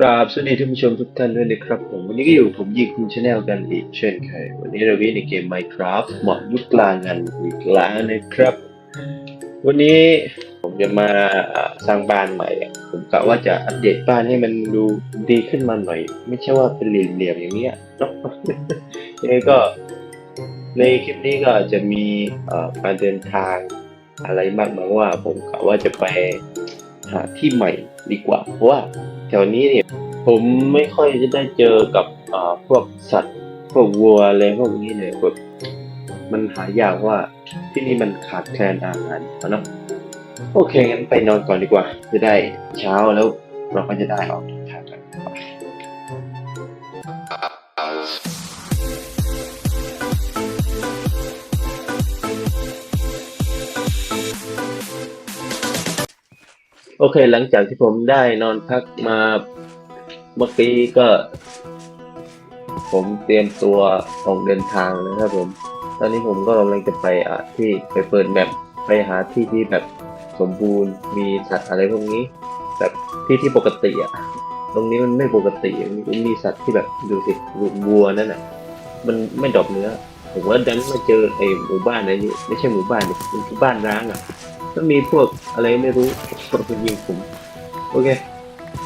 กราบสวัสดีท่านผู้ชมทุกท่านด้วยนะครับผมวันนี้ก็อยู่ผมยิงคุณชาแนลกันอีกเช่นเคยวันนี้เราวิ่งในเกม Minecraft หมาะยุคกลางกันอีกแล้วนะครับ วันนี้ผมจะมาสร้างบ้านใหม่ ผมกะว่าจะอัปเดตบ้านให้มันดูดีขึ้นมาหน่อย ไม่ใช่ว่าเป็นเหลี่ยมๆอย่างเนี้ยเนาะยังไงก็ในคลิปนี้ก็จะมีการเดินทางอะไรมากมายว่า ผมกะว่าจะไปหาที่ใหม่ดีกว่าเพราะว่า แถวนี้เนี่ยผมไม่ค่อยจะได้เจอกับพวกสัตว์ พวกวัวอะไรพวกนี้เลยแบบมันหายากว่าที่นี่มันขาดแคลนอาหารอะเนาะโอเคงั้นไปนอนก่อนดีกว่า จะได้เช้าแล้วเราก็จะได้ออกทางกัน อเคหลังจากที่ผมได้นอนพักมาเมื่อกี้ก็ ผมเตรียมตัวออกเดินทางนะครับผม ตอนนี้ผมก็กำลังจะไปอะที่ไปเปิดแบบไปหาที่ที่แบบสมบูรณ์มีสัตว์อะไรพวกนี้ แบบที่ที่ปกติอะตรงนี้มันไม่ปกติมันมีสัตว์ที่แบบดูสิลูกวัวนั่นน่ะมันไม่ดรอกเนื้อผมว่าดันมาเจอไอ้หมู่บ้านอะไรนี่ไม่ใช่หมู่บ้านดิมันคือบ้านร้างอะ ก็มีพวกอะไรไม่รู้พวกยิงผม โอเค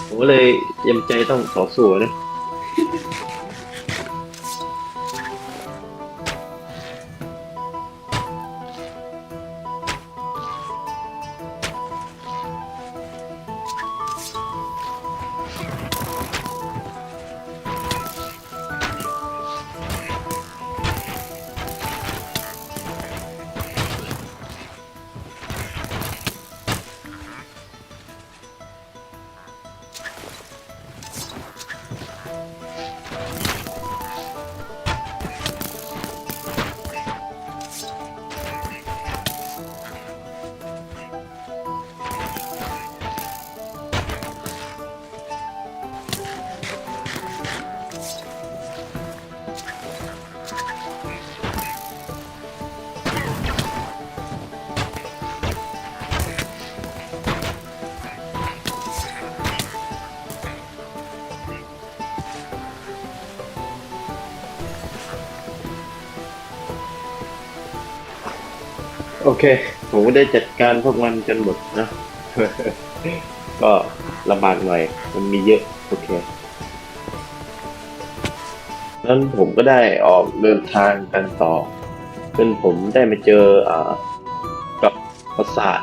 ผมก็เลยยำใจต้องต่อสู้นะ โอเค ผมก็ได้จัดการพวกมันจนหมดนะ ก็ลำบากหน่อย มันมีเยอะ โอเค นั้นผมก็ได้ออกเดินทางกันต่อจนผมได้มาเจออ่ากับปราสาท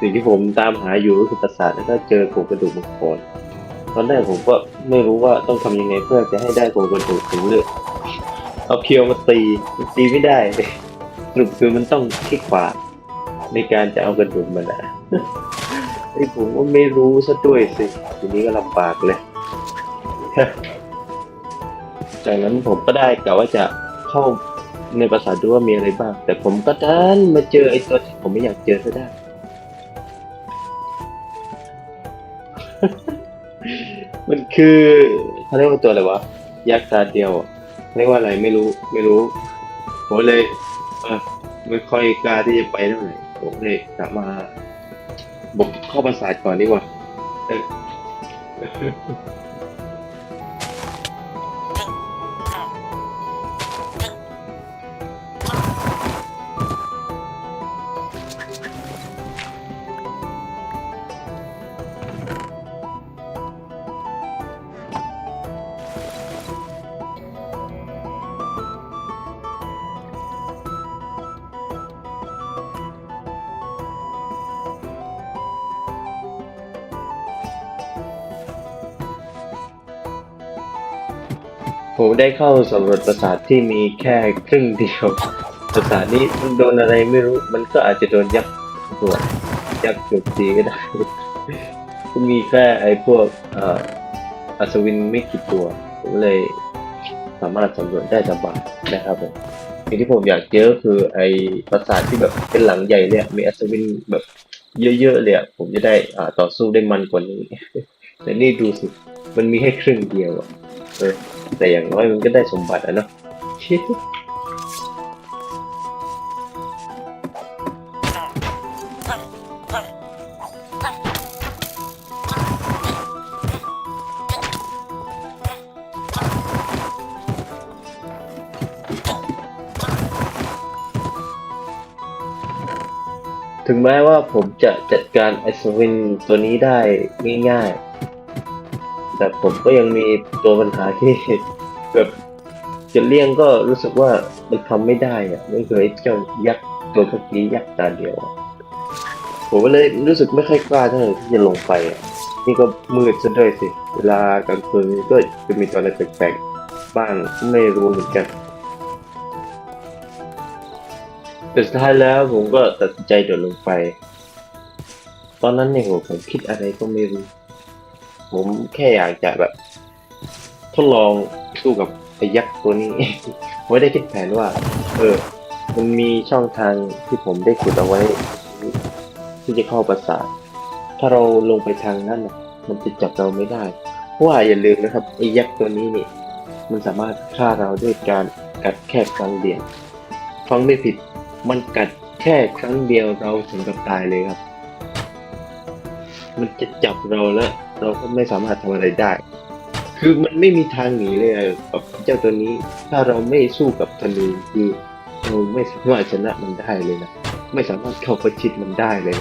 สิ่งที่ผมตามหาอยู่ก็คือปราสาทแล้วก็เจอโครงกระดูกมังกรตอนแรกผมก็ไม่รู้ว่าต้องทำยังไงเพื่อจะให้ได้โครงกระดูกถึงเลือกเอาเพียวมาตีตีไม่ได้ สรุปคือมันต้องคลิกขวา ในการจะเอากระดูกมันอะไอ้ผมก็ไม่รู้ซะด้วยสิ ทีนี้ก็ลำบากเลย จากนั้นผมก็ได้กะว่าจะเข้าในภาษาดูว่ามีอะไรบ้าง แต่ผมก็ดันมาเจอไอ้ตัวที่ผมไม่อยากเจอซะได้ มันคือเขาเรียกว่าตัวอะไรวะ ยักษ์ตาเดียวเรียกว่าอะไรไม่รู้ไม่รู้ผมเลย ออไม่ค่อยกล้าที่จะไปเท่าไหร่ผมเลยกลับมาบอกเข้าประสาทก่อนดีกว่าเออ ผมได้เข้าสำรวจปราสาทที่มีแค่ครึ่งเดียวปราสาทนี้มันโดนอะไรไม่รู้ มันก็อาจจะโดนยักษ์ตัวยักษ์โจมตีก็ได้ก็มีแค่ไอ้พวกอัศวินไม่กี่ตัว ผมเลยสามารถสำรวจได้สบายนะครับผมสิ่งที่ผมอยากเจอคือไอ้ปราสาทที่แบบเป็นหลังใหญ่เลยมีอัศวินแบบเยอะๆเลยผมจะได้อ่าต่อสู้ได้มันกว่านี้ แต่นี่ดูสิ มันมีแค่ครึ่งเดียวอะเออ แต่อย่างน้อยมันก็ได้สมบัติอะเนาะถึงแม้ว่าผมจะจัดการไอซ์วินตัวนี้ได้ง่ายๆ แต่ผมก็ยังมีตัวปัญหาที่แบบจะเลี่ยงก็รู้สึกว่ามันทำไม่ได้อะไม่เคยเจ้ายักษ์ตัวเมื่อกี้ยักษ์ตาเดียวผมก็เลยรู้สึกไม่ค่อยกล้าเท่าไหร่ที่จะลงไปอะนี่ก็มืดซะด้วยสิ เวลากลางคืนก็จะมีตัวอะไรแปลกๆบ้างไม่รู้เหมือนกันแต่สุดท้ายแล้วผมก็ตัดสินใจโดดลงไป ตอนนั้นเนี่ยผมคิดอะไรก็ไม่รู้ ผมแค่อยากจะแบบ ทดลองสู้กับไอ้ยักษ์ตัวนี้ ผมไม่ได้คิดแผนว่า เออ มันมีช่องทางที่ผมได้ขุดเอาไว้ ที่จะเข้าปราสาทถ้าเราลงไปทางนั้นน่ะมันจะจับเราไม่ได้เพราะว่าอย่าลืมนะครับไอ้ยักษ์ตัวนี้นี่มันสามารถฆ่าเราด้วยการกัดแค่ครั้งเดียวฟังไม่ผิดมันกัดแค่ครั้งเดียวเราถึงกับตายเลยครับ มันจะจับเราแล้ว เราก็ไม่สามารถทำอะไรได้ คือมันไม่มีทางหนีเลยอะกับเจ้าตัวนี้ ถ้าเราไม่สู้กับธนูคือเราไม่สามารถชนะมันได้เลยนะ ไม่สามารถเข้าประชิดมันได้เลย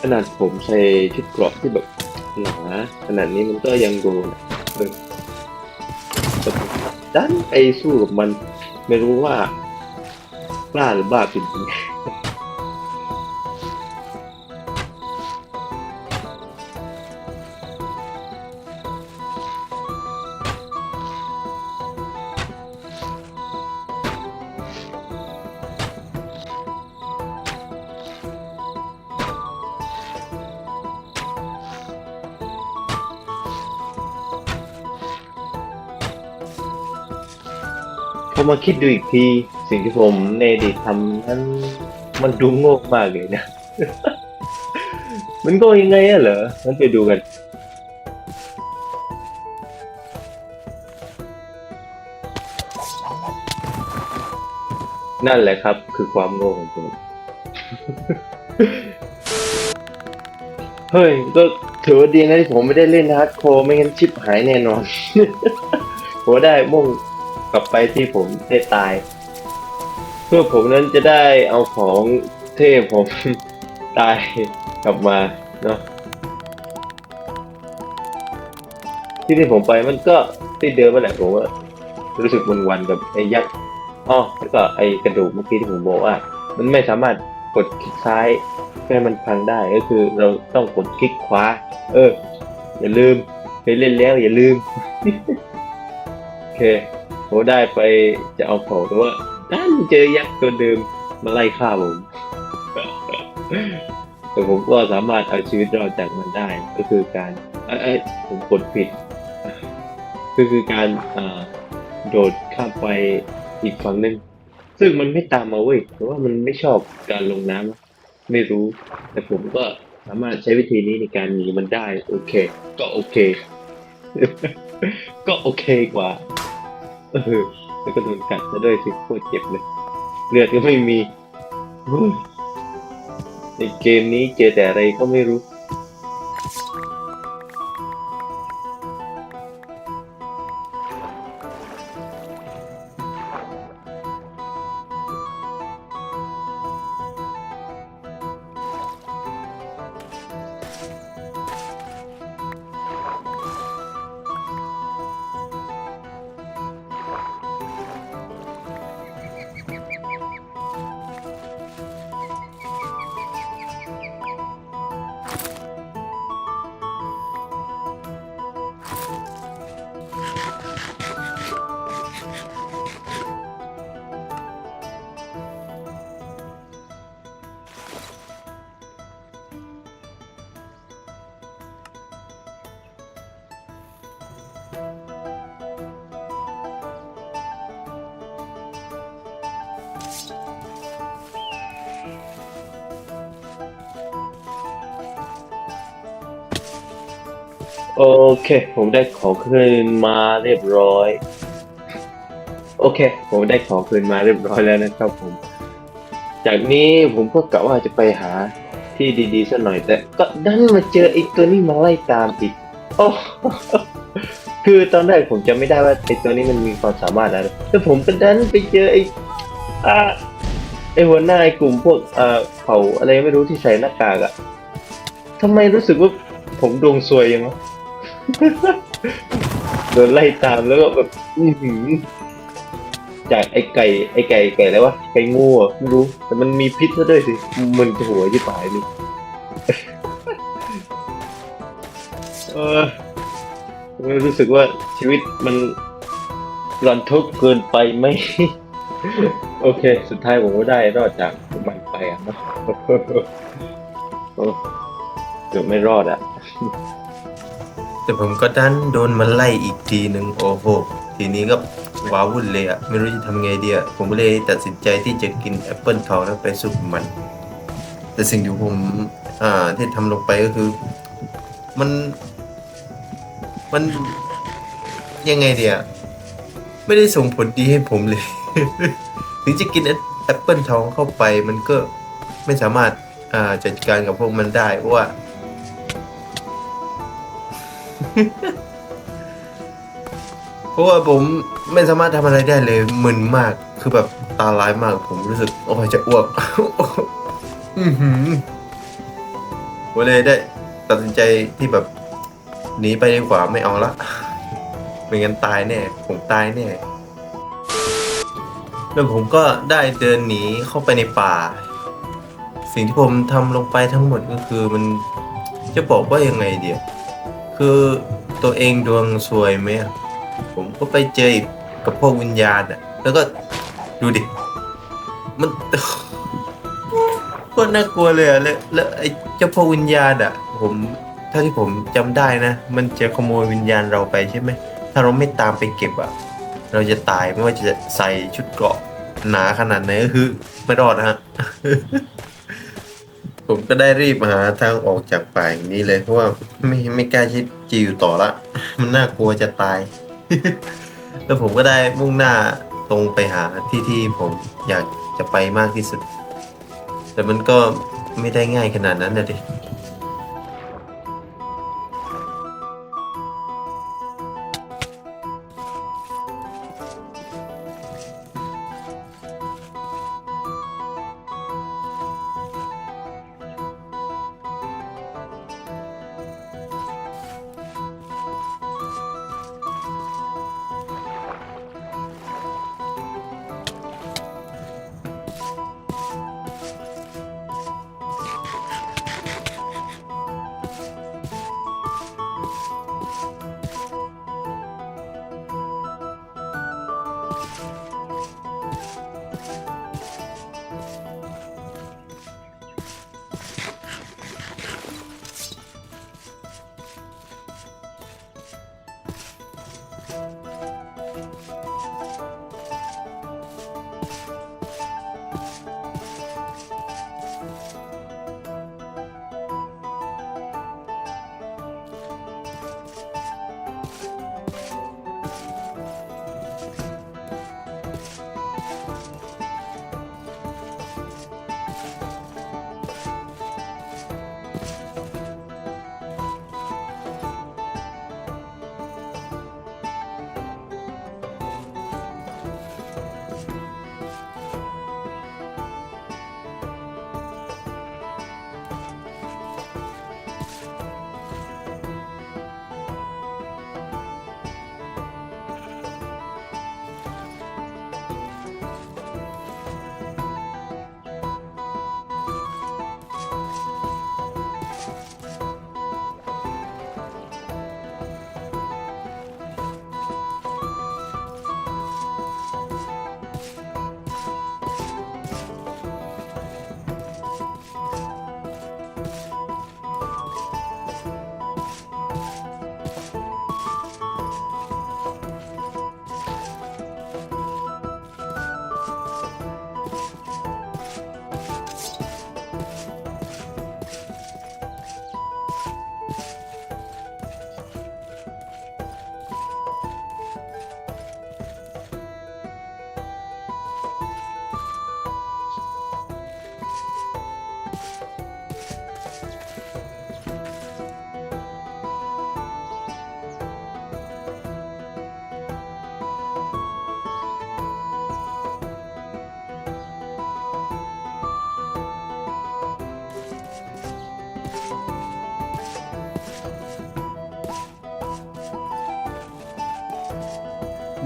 ขนาดผมใส่ชุดเกราะที่แบบหนาขนาดนี้มันก็ยังโดนอะเออดันไปสู้กับมัน ไม่รู้ว่า กล้าหรือบ้าจริง อมาคิดดูอีกที สิ่งที่ผมในอดีตทำนั้นมันดูโง่มากเลยนะ มันโง่ยังไงอะเหรองั้นไปดูกัน นั่นแหละครับ คือความโง่ของผมเฮ้ย ก็ถือว่าดีนะที่ผมไม่ได้เล่นฮาร์ดโคร์ไม่งั้นชิปหายแน่นอนผมได้มุ่ง กลับไปที่ผมได้ตาย เพื่อผมนั้นจะได้เอาของเทพผมตายกลับมาเนาะที่ที่ผมไปมันก็ที่เดิมนั่นแหละผมว่ารู้สึกมันวันๆกับไอ้ยักษ์อ๋อแล้วก็ไอ้กระดูกเมื่อกี้ที่ผมบอกว่า มันไม่สามารถกดคลิกซ้ายเพื่อให้มันพังได้ก็คือเราต้องกดคลิกขวา เออ อย่าลืมไปเล่นแล้วอย่าลืมโอเค ผมได้ไปจะเอาของแต่ว่าดันเจอยักษ์ตัวเดิมมาไล่ฆ่าผมแต่ผมก็สามารถเอาชีวิตรอดจากมันได้ ก็คือการเอ้ยผมกดผิด ก็คือการอ่าโดดข้ามไปอีกฝั่งหนึ่งซึ่งมันไม่ตามมาเว้ยเพราะว่ามันไม่ชอบการลงน้ำไม่รู้ แต่ผมก็สามารถใช้วิธีนี้ในการหนีมันได้ โอเค ก็โอเค ก็โอเคกว่า เออแล้วก็โดนกัดซะด้วยสิโคตรเจ็บเลย เลือดก็ไม่มีในเกมนี้เจอแต่อะไรก็ไม่รู้ โอเค ผมได้ของคืนมาเรียบร้อย โอเค ผมได้ของคืนมาเรียบร้อยแล้วนะครับผม จากนี้ผมก็กะว่าจะไปหาที่ดีๆสักหน่อยแต่ก็ดันมาเจอไอ้ตัวนี้มาไล่ตามอีกโอ้คือตอนแรกผมจะไม่ได้ว่าไอ้ตัวนี้มันมีความสามารถอะไรแต่ผมก็ดันไปเจอไอ้อ่าไอหัวหน้าไอกลุ่มพวกเอ่อเผ่าอะไรไม่รู้ที่ใส่หน้ากากอะทำไมรู้สึกว่าผมดวงซวยยังวะ โดนไล่ตามแล้วก็แบบอือหือจากไอไก่ไอไก่ไก่อะไรวะไก่งูอะไม่รู้ แต่มันมีพิษซะด้วยสิ มันจะหัวยิ่ปลายนี่เออไม่รู้สึกว่าชีวิตมันรันทุกเกินไปไหม โอเค สุดท้ายผมก็ได้รอดจากมันไปอะเนอะเกือบไม่รอดอะ แต่ผมก็ดันโดนมันไล่อีกทีหนึ่งโอ้โหทีนี้ก็ว้าวุ่นเลยอะไม่รู้จะทำไงดีอะผมเลยตัดสินใจที่จะกินแอปเปิลทองแล้วไปสู้กับมัน แต่สิ่งที่ผมอ่าที่ทำลงไปก็คือ มัน มันยังไงเดียไม่ได้ส่งผลดีให้ผมเลย ถึงจะกินแอปเปิลทองเข้าไปมันก็ไม่สามารถอ่าจัดการกับพวกมันได้เพราะว่า เพราะว่าผมไม่สามารถทำอะไรได้เลยมึนมากคือแบบตาร้ายมากผมรู้สึกโอ้ยจะอ้วกอือหือผมเลยได้ตัดสินใจที่แบบหนีไปดีกว่าไม่เอาละไม่งั้นตายแน่ผมตายแน่แล้วผมก็ได้เดินหนีเข้าไปในป่า สิ่งที่ผมทำลงไปทั้งหมดก็คือมันจะบอกว่ายังไงเดียว คือตัวเองดวงซวยไหมอะผมก็ไปเจออีกกับพวกวิญญาณอะแล้วก็ดูดิ มัน โคตรน่ากลัวเลยอะแล้วแล้วไอ้เจ้าพวกวิญญาณอะผมถ้าที่ผมจำได้นะ มันจะขโมยวิญญาณเราไปใช่ไหม ถ้าเราไม่ตามไปเก็บอะเราจะตายไม่ว่าจะใส่ชุดเกราะหนาขนาดไหนก็คือไม่รอดนะฮะ ผมก็ได้รีบหาทางออกจากป่าอย่างนี้เลย เพราะว่าไม่ไม่กล้าชิดจีอยู่ต่อละ มันน่ากลัวจะตาย แล้วผมก็ได้มุ่งหน้าตรงไปหาที่ที่ผมอยากจะไปมากที่สุด แต่มันก็ไม่ได้ง่ายขนาดนั้นนะดิ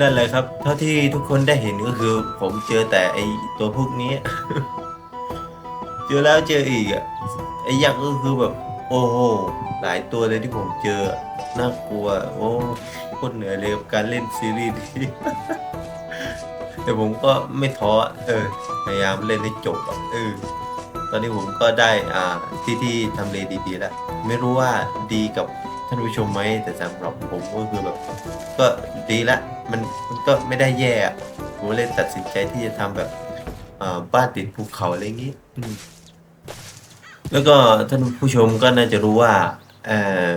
นั่นแหละครับ เท่าที่ทุกคนได้เห็นก็คือ ผมเจอแต่ไอตัวพวกนี้ เจอแล้วเจออีกอะไอยักษ์ก็คือแบบ โอ้โหหลายตัวเลยที่ผมเจอน่ากลัว โอ้โคตรเหนื่อยเลยกับการเล่นซีรีส์นี้แต่ผมก็ไม่ท้อเออพยายามเล่นให้จบอะเออตอนนี้ผมก็ได้อ่าที่ที่ทำเลดีๆแล้วไม่รู้ว่าดีกับท่านผู้ชมไหมแต่สำหรับผมก็คือแบบ ก็ดีละ มันมันก็ไม่ได้แย่อะผมเลยตัดสินใจที่จะทำแบบอ่าบ้านติดภูเขาอะไรอย่างนี้อืมแล้วก็ท่านผู้ชมก็น่าจะรู้ว่าเอ่อ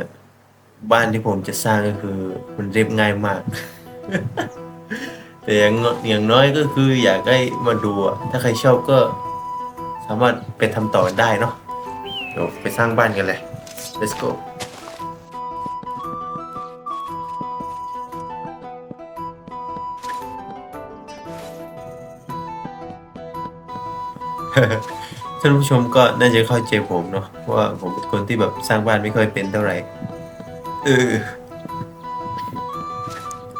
บ้านที่ผมจะสร้างก็คือ มันเรียบง่ายมาก แต่อย่างอย่างน้อยก็คืออยากให้มาดูอะถ้าใครชอบก็ สามารถไปทำต่อกันได้เนาะเดี๋ยวไปสร้างบ้านกันเลย let's go ท่านผู้ชมก็น่าจะเข้าใจผมเนาะว่าผมเป็นคนที่แบบสร้างบ้านไม่ค่อยเป็นเท่าไหร่เออ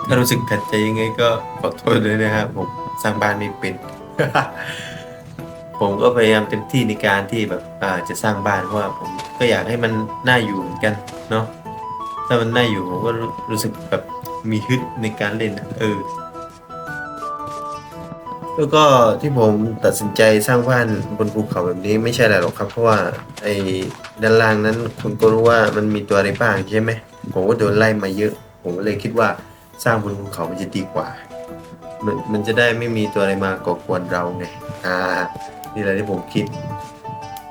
ถ้ารู้สึกขัดใจยังไงก็ขอโทษด้วยนะครับผมสร้างบ้านไม่เป็น ผมก็พยายามเต็มที่ในการที่แบบอ่าจะสร้างบ้านเพราะว่าผมก็อยากให้มันน่าอยู่เหมือนกันเนาะถ้ามันน่าอยู่ผมก็รู้สึกแบบมีฮึดในการเล่นะเออ แล้วก็ที่ผมตัดสินใจสร้างบ้านบนภูเขาแบบนี้ไม่ใช่อะไรหรอกครับ เพราะว่าไอ้ด้านล่างนั้นคุณก็รู้ว่ามันมีตัวอะไรบ้างใช่ไหมผมก็โดนไล่มาเยอะ ผมก็เลยคิดว่าสร้างบนภูเขามันจะดีกว่า มันมันจะได้ไม่มีตัวอะไรมาก่อกวนเราไงอ่านี่แหละที่ผมคิด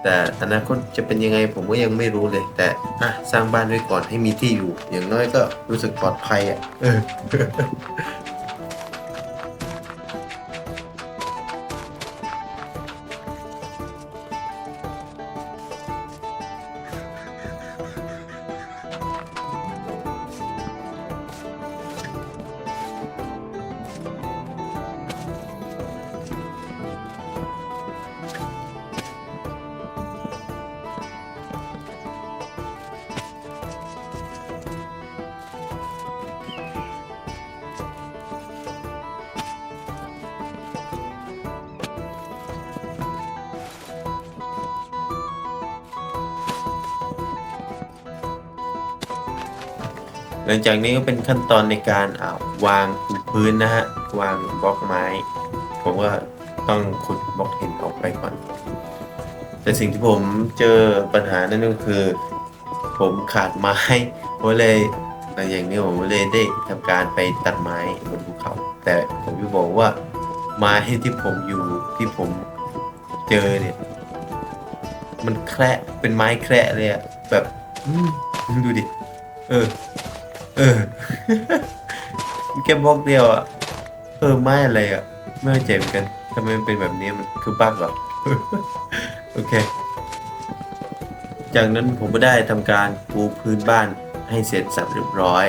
แต่อนาคตจะเป็นยังไงผมก็ยังไม่รู้เลย แต่อะสร้างบ้านไว้ก่อนให้มีที่อยู่ อย่างน้อยก็รู้สึกปลอดภัยอะ งจากนี้ก็เป็นขั้นตอนในการอ่าวางพื้นนะฮะ วางบล็อกไม้ ผมก็ต้องขุดบล็อกหินออกไปก่อน แต่สิ่งที่ผมเจอปัญหานั่นก็คือ ผมขาดไม้ผมเลยอย่างนี้ผมเลยได้ทำการไปตัดไม้บนภูเขา แต่ผมจะบอกว่าไม้ที่ผมอยู่ที่ผมเจอเนี่ย มันแคระเป็นไม้แคระเลยอะแบบดูดิ เออ เออแค่บล็อกเดียวอะ เออไม่อะไรอะ ไม่เข้าใจเหมือนกันทำไมมันเป็นแบบนี้มันคือบั๊กเหรอ โอเค จากนั้นผมก็ได้ทำการปูพื้นบ้านให้เสร็จสับเรียบร้อย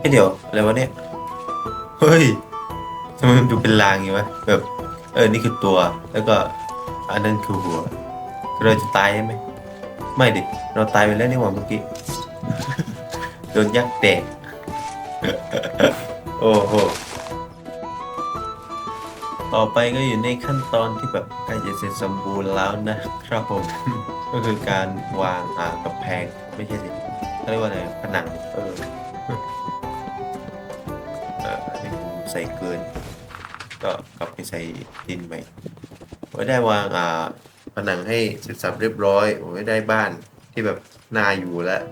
เฮ้ยเดี๋ยวอะไรวะเนี่ย เฮ้ยทำไมมันดูเป็นลางอย่างวะแบบ เออ นี่คือตัว แล้วก็ อันนั้นคือหัว เราจะตายใช่ไหม ไม่ดิ เราตายไปแล้วนี่หว่าเมื่อกี้ โดนยักษ์แตก โอ้โห ต่อไปก็อยู่ในขั้นตอนที่แบบใกล้จะเสร็จสมบูรณ์แล้วนะครับผม ก็คือการวางอ่ากำแพง ไม่ใช่สิเขาเรียกว่าอะไรผนัง เออ ใส่ดินใหม่ไว้ได้วางอ่าผนังให้เสร็จสับเรียบร้อยผมไม่ได้บ้านที่แบบน่าอยู่แล้ว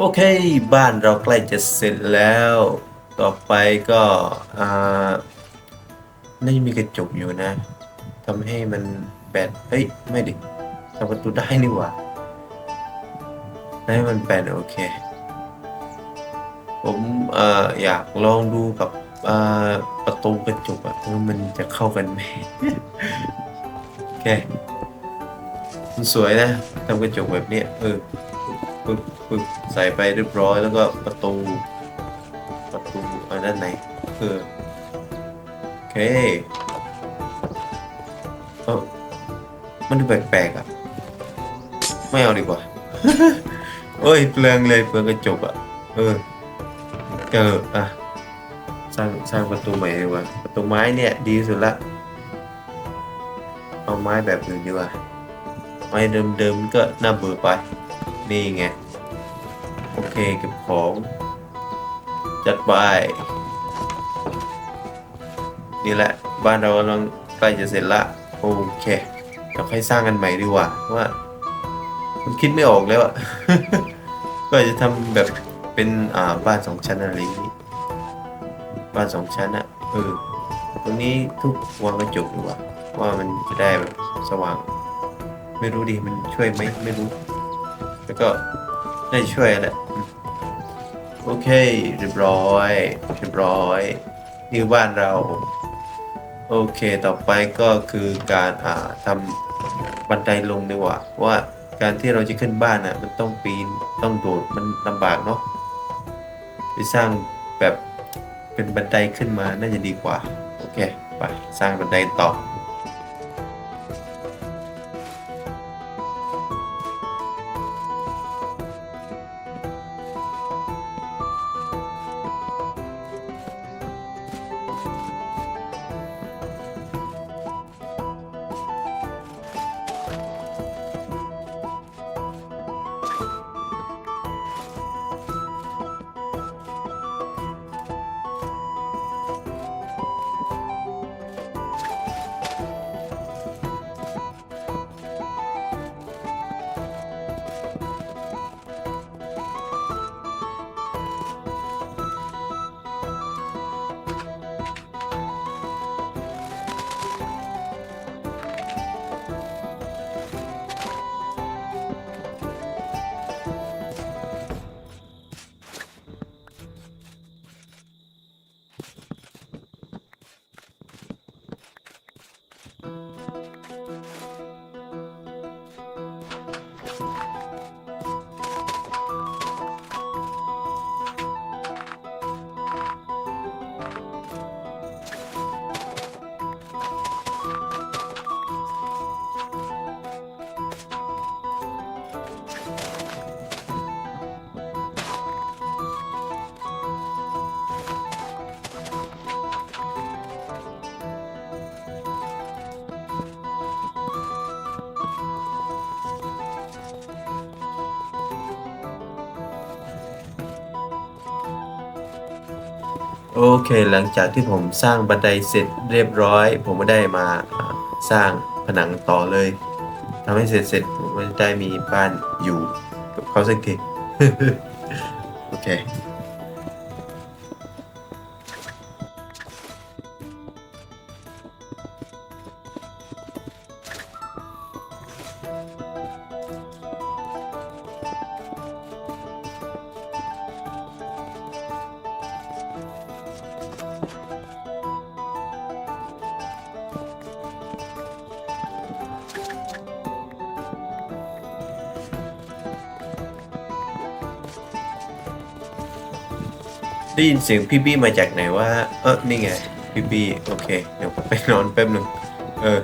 โอเค บ้านเราใกล้จะเสร็จแล้ว ต่อไปก็อ่าน่าจะมีกระจกอยู่นะทำให้มันแบนเฮ้ย ไม่ดิทำประตูได้นี่หว่าให้มันแบนโอเค ผมเอ่ออยากลองดูกับประตูกระจกอะว่ามันจะเข้ากันไหมโอเคมันสวยนะทำกระจกแบบนี้เออ ปึ๊บปึ๊บใส่ไปเรียบร้อยแล้วก็ประตู ประตูอันด้านไหนเออโอเคเออมันดูแปลกๆอะ ไม่เอาดีกว่าโอ้ยเปลืองเลยเปลืองกระจกอะ เออเอออะสร้างสร้างประตูใหม่ดีกว่า ประตูไม้เนี่ย ดีสุดละ เอาไม้แบบอื่นดีกว่า ไม้เดิมๆก็น่าเบื่อไป นี่ไง โอเคเก็บของ จัดไป นี่แหละ บ้านเรากำลังใกล้จะเสร็จละ โอเคเราค่อยสร้างกันใหม่ดีกว่าเพราะว่า มันคิดไม่ออกแล้วอะก็จะทำแบบเป็นอ่าบ้านสองชั้นอะไรอย่างนี้บ้านสองชั้นอะเออตรงนี้ทุกวางกระจกดีกว่าว่ามันจะได้แบบสว่าง ไม่รู้ดิมันช่วยไหมไม่รู้ แล้วก็น่าจะช่วยแหละ โอเค เรียบร้อย เรียบร้อย นี่บ้านเรา โอเค ต่อไปก็คือการอ่าทำบันไดลงดีกว่า ว่าการที่เราจะขึ้นบ้านอะ มันต้องปีน ต้องโดด มันลำบากเนาะ ไปสร้างแบบเป็นบันไดขึ้นมาน่าจะดีกว่า โอเค ไป สร้างบันไดต่อ โอเค หลังจากที่ผมสร้างบันไดเสร็จเรียบร้อย ผมก็ได้มาสร้างผนังต่อเลยทำให้เสร็จเสร็จผมก็จะได้มีบ้านอยู่กับเขาสักที ได้ยินเสียงพี่บี้มาจากไหนว่า เออนี่ไง พี่บี้โอเค เดี๋ยวผมไปนอนแป๊บหนึ่งเออ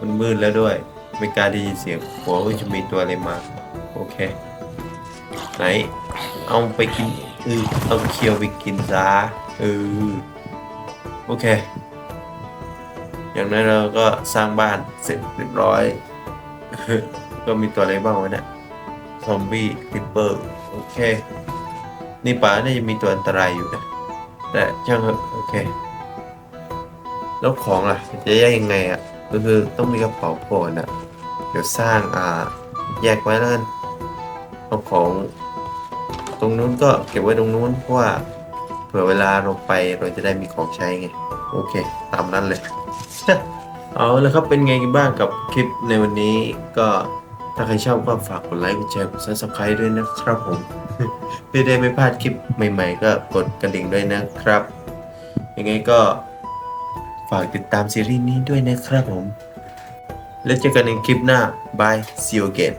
มันมืดแล้วด้วย ไม่กล้าได้ยินเสียงหัวว่าจะมีตัวอะไรมา โอเค ไหน เอาไปกินเออเอาเคียวไปกินซะเออโอเค อย่างนั้นเราก็สร้างบ้านเสร็จเรียบร้อย ก็มีตัวอะไรบ้างวะเนี่ยซอมบี้คลิปเปอร์ โอเค นี่ป่าน่าจะมีตัวอันตรายอยู่นะแต่ช่างเถอะโอเคแล้วของล่ะ จะแยกยังไงอะก็คือต้องมีกระเป๋าก่อนอะเดี๋ยวสร้างอ่าแยกไว้แล้วกันเอาของ ตรงนู้นก็เก็บไว้ตรงนู้นเพราะว่าเผื่อเวลาเราไปเราจะได้มีของใช้ไงโอเค ตามนั้นเลย เอาแล้วครับเป็นไงกันบ้างกับคลิปในวันนี้ก็ถ้าใครชอบก็ฝากกดไลค์กดแชร์กด subscribe ด้วยนะครับผม เพื่อได้ไม่พลาดคลิปใหม่ๆ ก็กดกระดิ่งด้วยนะครับ ยังไงก็ฝากติดตามซีรีส์นี้ด้วยนะครับผม แล้วเจอกันในคลิปหน้าบาย see you again